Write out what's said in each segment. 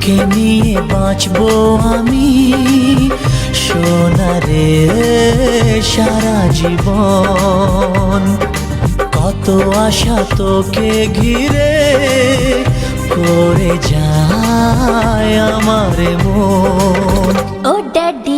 তোকে নিয়ে বাঁচবো আমি। সোনারে সারা জীবন। কত আশা তোকে ঘিরে করে যায় আমার মন। ও daddy,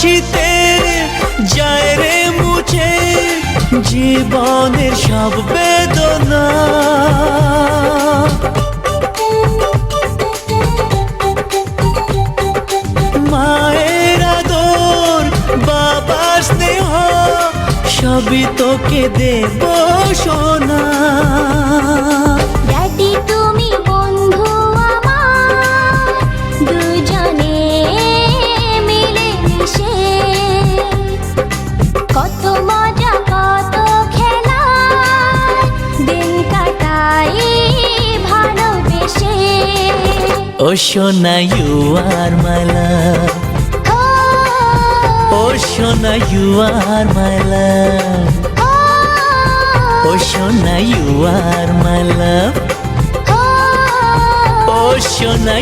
হাসিতে যায় রে মুছে জীবনের সব বেদনা। মায়ের আদর, বাবার স্নেহ, সবই তোকে দেব সোনা। ও সোনা ইউ আর মাই লাভ ও সোনা ইউ আর মাই লাভ ও সোনা ইউ আর মাই লাভ ও সোনা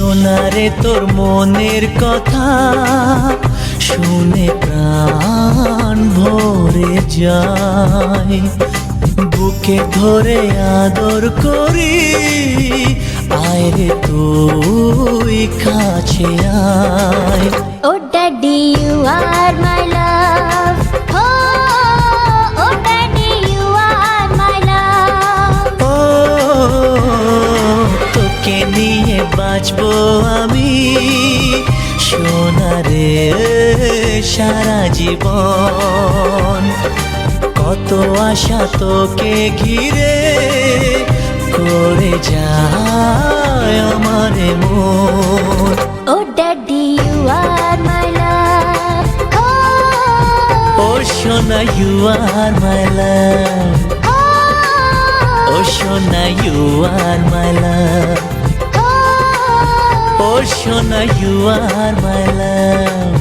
সোনারে তোর মনের কথা শুনে প্রাণ ভরে যায়। বুকে ধরে আদর করি, আয় রে তুই কাছে আয়। বাঁচবো আমি। সোনারে সারা জীবন। কত আশা তোকে ঘিরে করে যায় আমার মন। Oh daddy are my love. Oh, ও সোনা ইউ আর মাই লাভ ও। সোনা you are my love oh, ও সোনা ইউ আর মাই লাভ